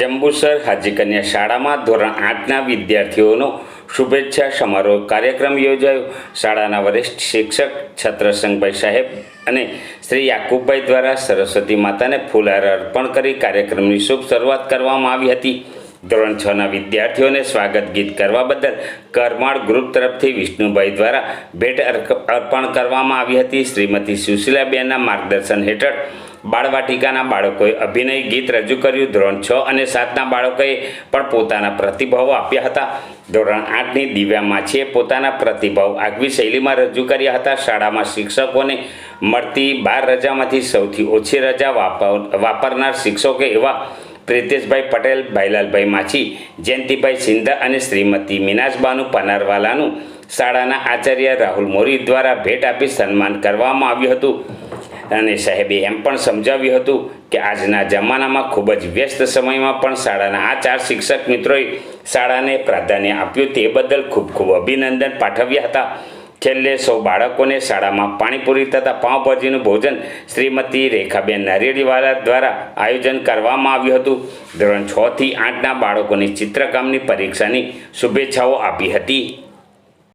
જંબુસર હાજી કન્યા શાળામાં ધોરણ આઠના વિદ્યાર્થીઓનો શુભેચ્છા સમારોહ કાર્યક્રમ યોજાયો. શાળાના વરિષ્ઠ શિક્ષક છત્રસંગભાઈ સાહેબ અને શ્રી યાકુબભાઈ દ્વારા સરસ્વતી માતાને ફૂલહાર અર્પણ કરી કાર્યક્રમની શુભ શરૂઆત કરવામાં આવી હતી. ધોરણ છના વિદ્યાર્થીઓને સ્વાગત ગીત કરવા બદલ કરમાળ ગ્રુપ તરફથી વિષ્ણુભાઈ દ્વારા ભેટ અર્પણ કરવામાં આવી હતી. શ્રીમતી સુશીલાબેનના માર્ગદર્શન હેઠળ બાળવાટિકાના બાળકોએ અભિનય ગીત રજૂ કર્યું. ધોરણ છ અને સાતના બાળકોએ પણ પોતાના પ્રતિભાવો આપ્યા હતા. ધોરણ આઠની દિવ્યા માછીએ પોતાના પ્રતિભાવ આગવી શૈલીમાં રજૂ કર્યા હતા. શાળામાં શિક્ષકોને મળતી બાર રજામાંથી સૌથી ઓછી રજા વાપર, વાપરનાર શિક્ષકો એવા પ્રિતેશભાઈ પટેલ ભાઈલાલભાઈ માછી, જયંતિભાઈ સિંધા અને શ્રીમતી મીનાજબાનુ પનારવાલાનું શાળાના આચાર્ય રાહુલ મોરી દ્વારા ભેટ આપી સન્માન કરવામાં આવ્યું હતું. અને સાહેબે એમ પણ સમજાવ્યું હતું કે આજના જમાનામાં ખૂબ જ વ્યસ્ત સમયમાં પણ શાળાના આ ચાર શિક્ષક મિત્રોએ શાળાને પ્રાધાન્ય આપ્યું તે બદલ ખૂબ ખૂબ અભિનંદન પાઠવ્યા હતા. છેલ્લે સૌ બાળકોને શાળામાં પાણીપુરી તથા પાઉંભાજીનું ભોજન શ્રીમતી રેખાબેન નારિયેળીવાલા દ્વારા આયોજન કરવામાં આવ્યું હતું. ધોરણ છથી આઠના બાળકોની ચિત્રકામની પરીક્ષાની શુભેચ્છાઓ આપી હતી.